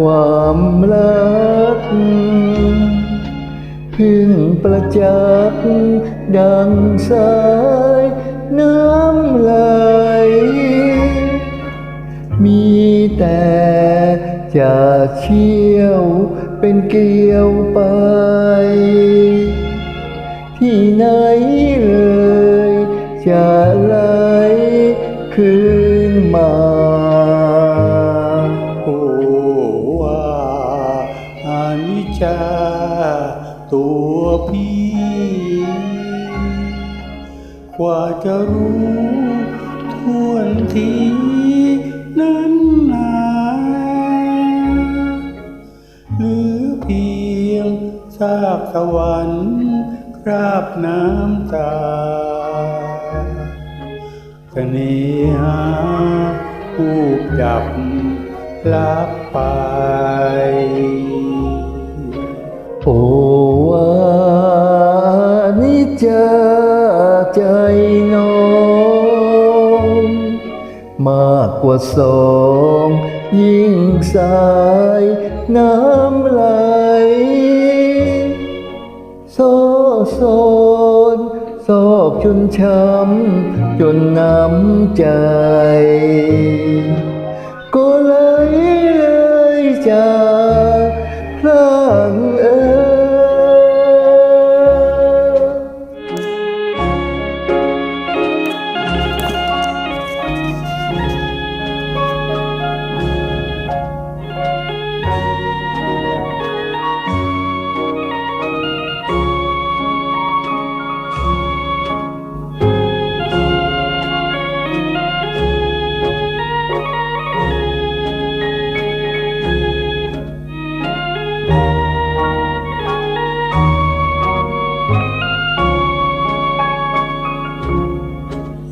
ความรัก พึ่งประจักษ์ดังสายน้ำไหล มีแต่จะเชี่ยวเป็นเกลียวไป ที่ไหนเลยจะไหลคืนมา ตัวพี่ กว่าจะรู้ทวนทีนั้นนาเหลือเพียงซากสวรรค์คราบน้ำตาเสน่หาผู้จับลับไป โอ้ มากกว่าสองยิ่งสายน้ำไหลโซโซนโศกจนช้ำจนน้ำใจ ก็เลยเลยจ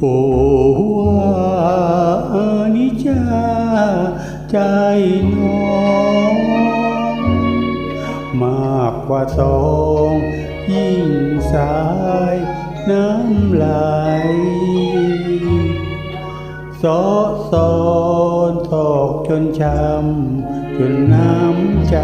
โอ้ว่านิจจาใจน้องมากกว่าสองยิ่งสายน้ำไหลซอซอนทอกจนช้ำจนน้ำใจ